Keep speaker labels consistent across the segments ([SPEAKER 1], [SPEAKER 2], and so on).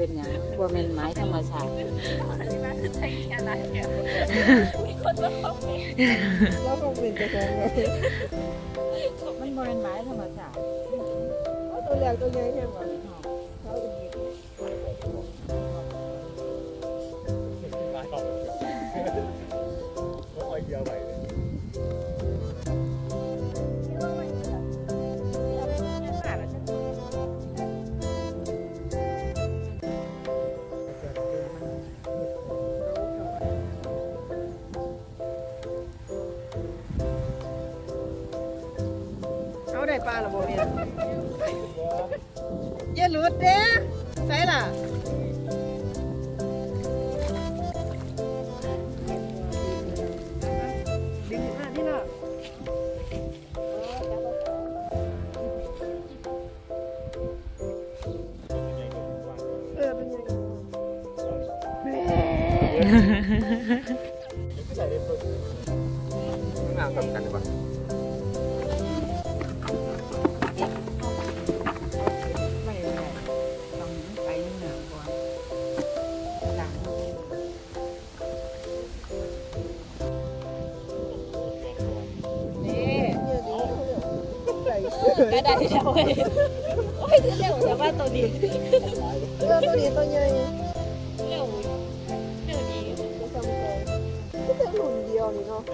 [SPEAKER 1] บ่เป็นหยังบ่แม่นไม้ธรรมชาติ
[SPEAKER 2] เราคงเป็นจะของเรา
[SPEAKER 1] มันบ่แม่นไม้ธรรมชาติ
[SPEAKER 2] เอาตัวเล็กตัวใหญ่แค่ว่าเเอาได้ปลาหรือบ่เนี่ยอย่าหลุดเด้ใส่ล่ะดึงมาที่น่ะเออเป็นยังไง
[SPEAKER 3] งานกับกันดีกว่า
[SPEAKER 2] ใส่เสื้อ
[SPEAKER 4] ก็ได้แล้วเว้ยโอ้ยเร็วแต่ว่าตัวนี้
[SPEAKER 2] เออตัวนี้ตัวใหญ่
[SPEAKER 4] เร็วเร็วดี
[SPEAKER 2] ตัวซ้ำกันก็จะหลุมเดียวนี่เนาะ
[SPEAKER 1] อ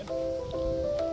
[SPEAKER 1] ะ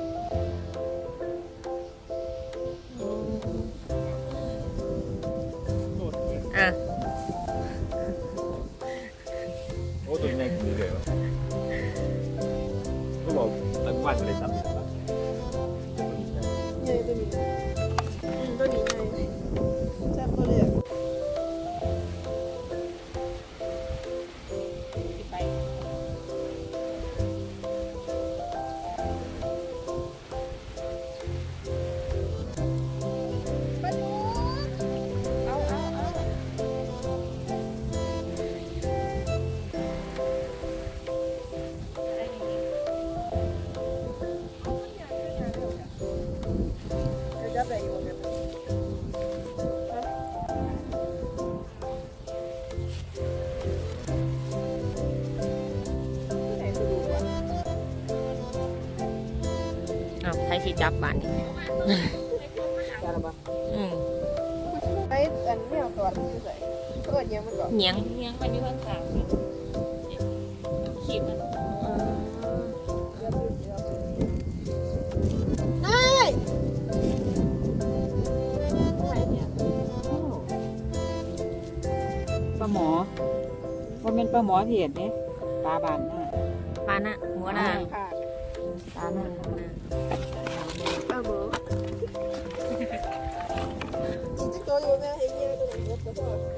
[SPEAKER 3] ค
[SPEAKER 1] รสิจับบานนี่
[SPEAKER 2] จาระบะ
[SPEAKER 1] อืม
[SPEAKER 2] ไอ้อันแมวตัวนี้ใส่เอิ้นยังมันก่อน
[SPEAKER 1] เหนียง
[SPEAKER 4] เลี้ยงมันอยู่ข้างกลางขีบมัน
[SPEAKER 2] เดี๋ยวดูเดี๋ยวดูได้
[SPEAKER 4] ไปเนี่ย
[SPEAKER 1] ปลาหมอว่าเป็นปลาหมอเถียดเนี่ยปลาบานหน้า
[SPEAKER 4] ปานะหัวหน้า
[SPEAKER 2] ค่ะ
[SPEAKER 1] ปลาหน้า
[SPEAKER 2] 嗯。